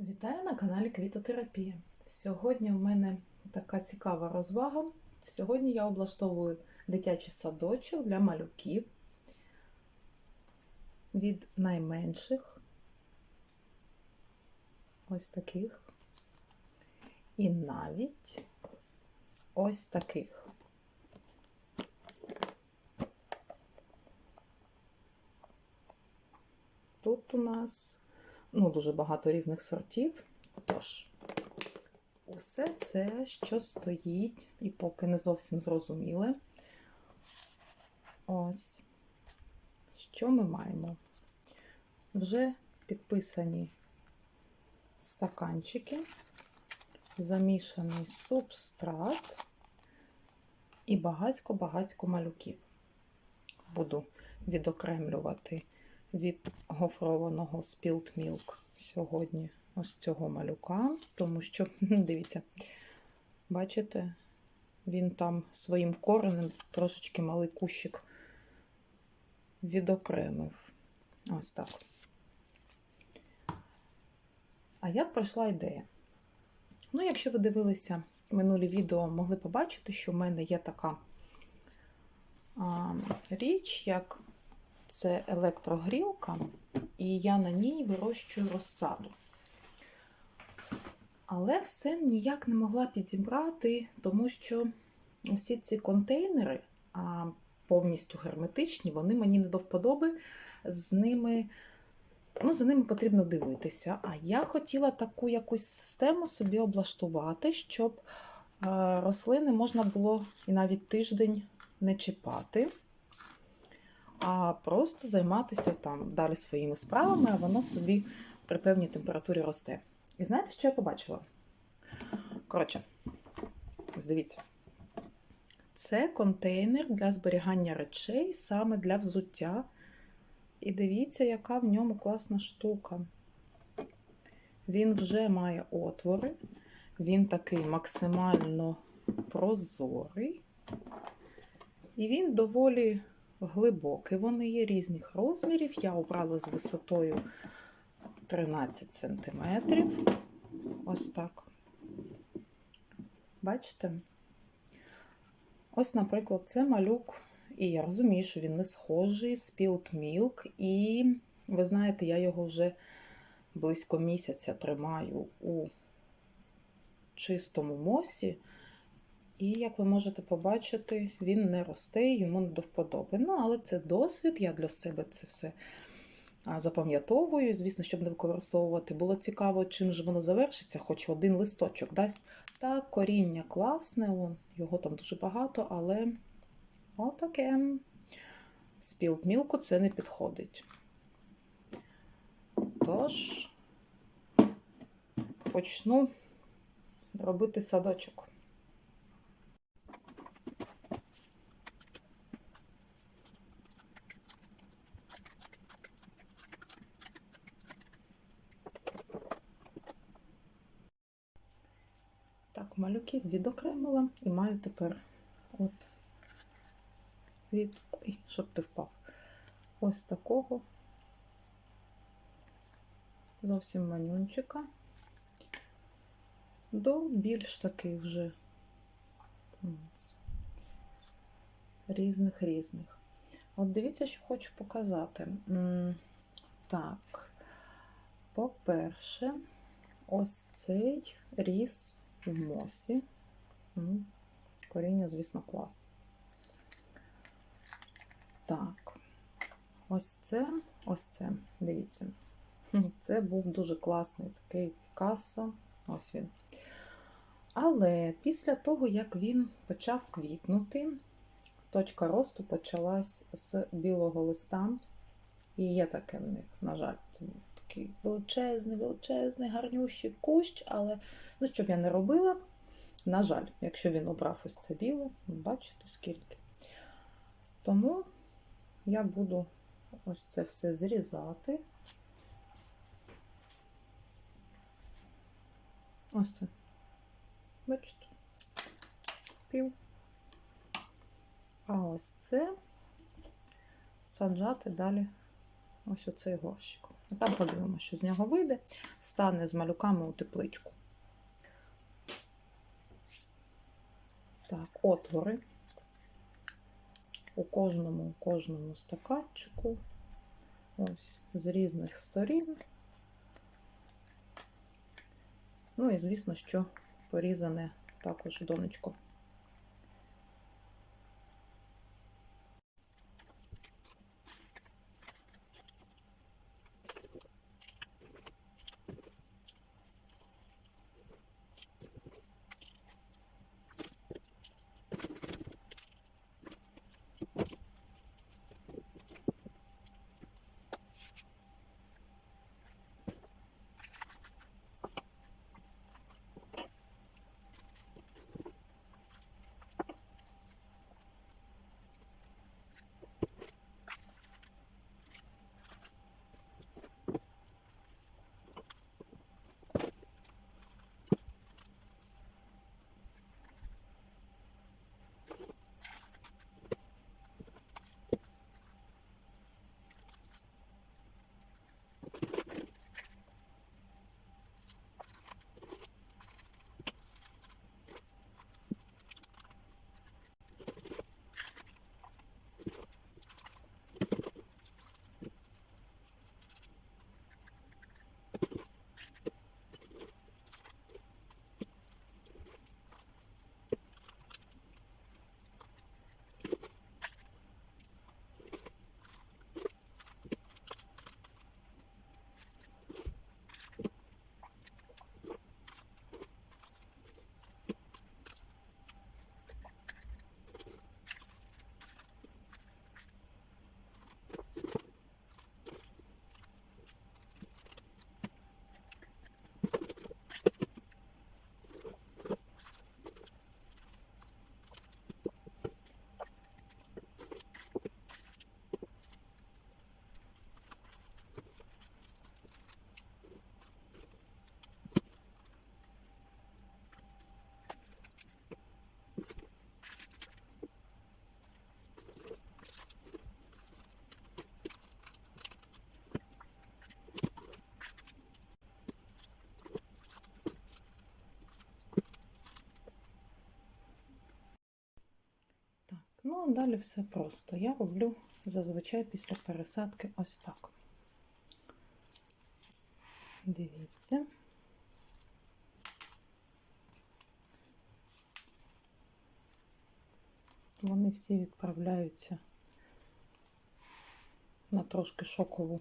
Вітаю на каналі Квітотерапія. Сьогодні в мене така цікава розвага. Сьогодні я облаштовую дитячий садочок для малюків від найменших, ось таких, і навіть ось таких. Тут у нас ну, дуже багато різних сортів. Тож, усе це, що стоїть, і поки не зовсім зрозуміле. Ось, що ми маємо? Вже підписані стаканчики, замішаний субстрат і багацько-багацько малюків. Буду відокремлювати від гофрованого Spilt Milk сьогодні ось цього малюка, тому що, дивіться, бачите, він там своїм коренем трошечки малий кущик відокремив. Ось так. А як пройшла ідея? Ну, якщо ви дивилися минулі відео, могли побачити, що в мене є така а, річ, як це електрогрілка, і я на ній вирощую розсаду. Але все ніяк не могла підібрати, тому що усі ці контейнери, а повністю герметичні, вони мені не до вподоби, з ними, ну, за ними потрібно дивитися. А я хотіла таку якусь систему собі облаштувати, щоб рослини можна було і навіть тиждень не чіпати а просто займатися там далі своїми справами, а воно собі при певній температурі росте. І знаєте, що я побачила? Коротше, дивіться, це контейнер для зберігання речей саме для взуття. І дивіться, яка в ньому класна штука. Він вже має отвори, він такий максимально прозорий, і він доволі глибокі. Вони є різних розмірів. Я обрала з висотою 13 см. Ось так. Бачите? Ось, наприклад, це малюк, і я розумію, що він не схожий, Spilled Milk, і ви знаєте, я його вже близько місяця тримаю у чистому мосі. І, як ви можете побачити, він не росте, йому не до вподоби. Ну, але це досвід, я для себе це все запам'ятовую. Звісно, щоб не використовувати. Було цікаво, чим ж воно завершиться, хоч один листочок дасть. Так, коріння класне, його там дуже багато, але отаке. Спілт мілку це не підходить. Тож, почну робити садочок. Так, відокремила і маю тепер от від. Ой, щоб ти впав. Ось такого зовсім манюнчика до більш таких вже різних різних. От дивіться, що хочу показати. Так, по-перше, ось цей ріс в мосі. Коріння, звісно, клас. Так, ось це, ось це, дивіться. Це був дуже класний такий Пікассо. Ось він. Але після того, як він почав квітнути, точка росту почалась з білого листа. І є таке в них, на жаль, такий величезний, величезний, гарнющий кущ, але ну, що б я не робила, на жаль, якщо він обрав ось це біле, бачите скільки. Тому я буду ось це все зрізати. Ось це. Бачите? Пів. А ось це саджати далі ось оцей горщик. А там подивимося, що з нього вийде, стане з малюками у тепличку. Так, отвори. У кожному, у кожному стаканчику. Ось з різних сторін. Ну і звісно, що порізане також донечко. Ну далі все просто. Я роблю зазвичай після пересадки ось так. Дивіться. Вони всі відправляються на трошки шокову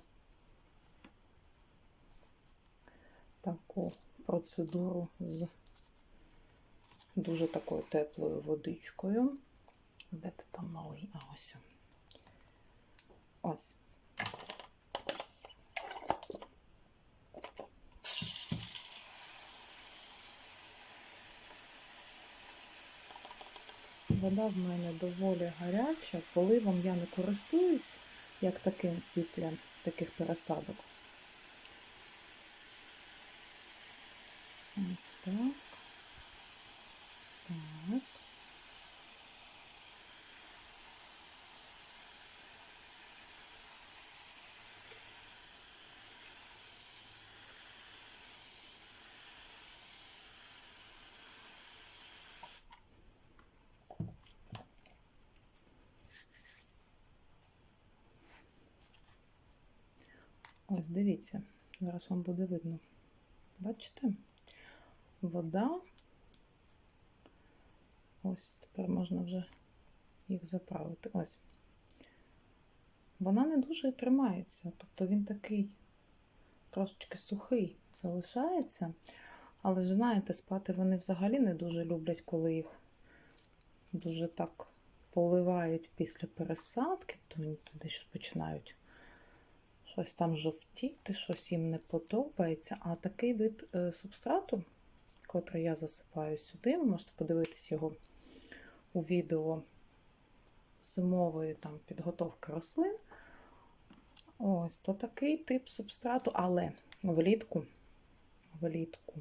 таку процедуру з дуже такою теплою водичкою. Де ти там малий? А ось. Ось. Вода в мене доволі гаряча, поливом я не користуюсь, як таким після таких пересадок. Ось так. Так. Ось дивіться, зараз вам буде видно. Бачите? Вода. Ось, тепер можна вже їх заправити. Ось. Вона не дуже тримається, тобто він такий трошечки сухий залишається. Але ж знаєте, спати вони взагалі не дуже люблять, коли їх дуже так поливають після пересадки, то вони десь починають щось там жовтіти, щось їм не подобається. А такий вид е, субстрату, котрий я засипаю сюди, ви можете подивитись його у відео зимової там, підготовки рослин. Ось, то такий тип субстрату, але влітку, влітку,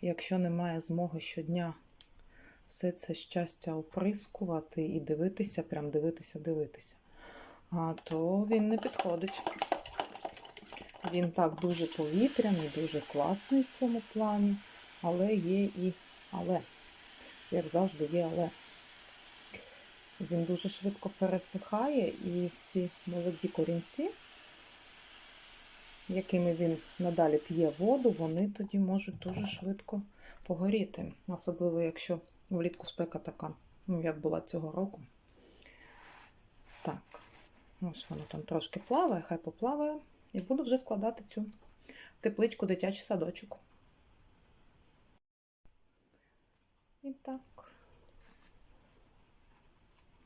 якщо немає змоги щодня все це щастя оприскувати і дивитися, прям дивитися, дивитися, то він не підходить. Він так дуже повітряний, дуже класний в цьому плані, але є і але. Як завжди, є але. Він дуже швидко пересихає, і ці молоді корінці, якими він надалі п'є воду, вони тоді можуть дуже швидко погоріти. Особливо, якщо влітку спека така, ну, як була цього року. Так, ось воно там трошки плаває, хай поплаває. І буду вже складати цю тепличку дитячий садочок. І так,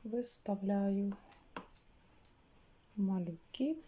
виставляю малюків.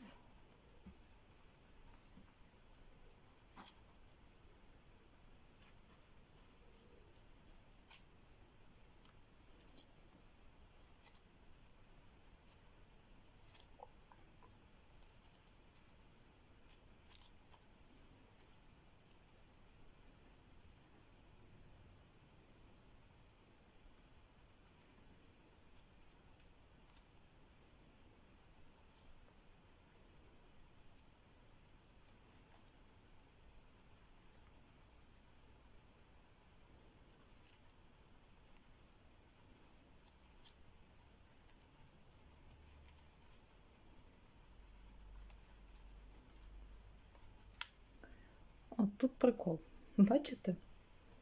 От тут прикол. Бачите?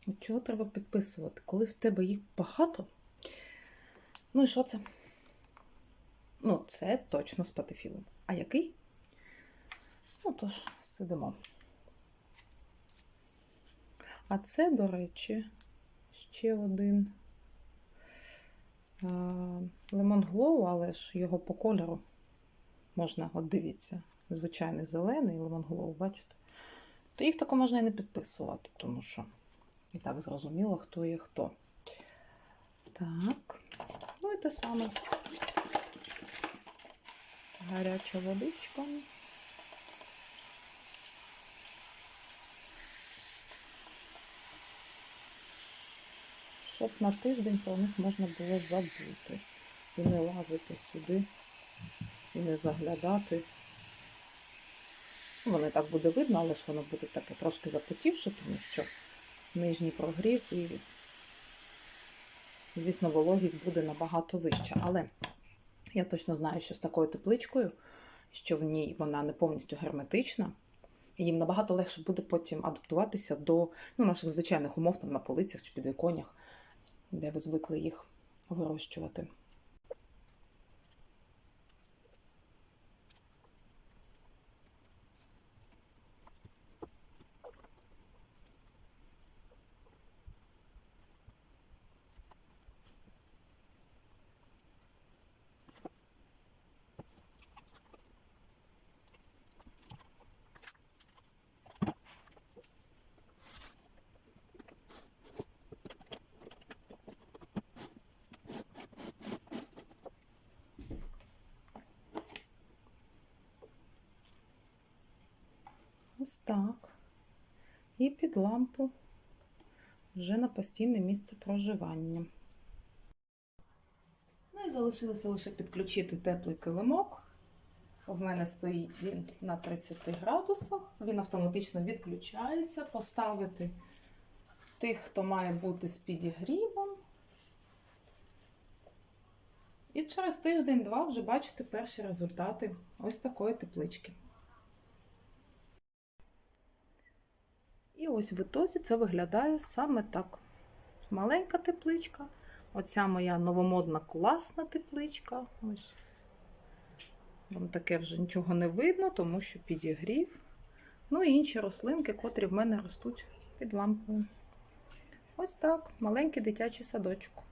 От чого треба підписувати? Коли в тебе їх багато. Ну і що це? Ну, це точно з патефілом. А який? Ну, тож, сидимо. А це, до речі, ще один лемон глоу, але ж його по кольору можна, от дивіться, звичайний зелений лемон глоу, бачите? То їх тако можна і не підписувати, тому що і так зрозуміло, хто є хто. Так, ну і те саме. Гаряча водичка. Щоб на тиждень про них можна було забути. І не лазити сюди, і не заглядати. Воно і так буде видно, але ж воно буде таке трошки запотівше, тому що нижній прогрів і, звісно, вологість буде набагато вища. Але я точно знаю, що з такою тепличкою, що в ній вона не повністю герметична, їм набагато легше буде потім адаптуватися до ну, наших звичайних умов там на полицях чи підвіконнях, де ви звикли їх вирощувати. Ось так. І під лампу вже на постійне місце проживання. Ну і залишилося лише підключити теплий килимок. В мене стоїть він на 30 градусах, він автоматично відключається, поставити тих, хто має бути з підігрівом. І через тиждень-два вже бачите перші результати ось такої теплички. І ось в ітозі це виглядає саме так. Маленька тепличка. Оця моя новомодна класна тепличка. Ось. Вам таке вже нічого не видно, тому що підігрів. Ну і інші рослинки, котрі в мене ростуть під лампою. Ось так, маленький дитячий садочок.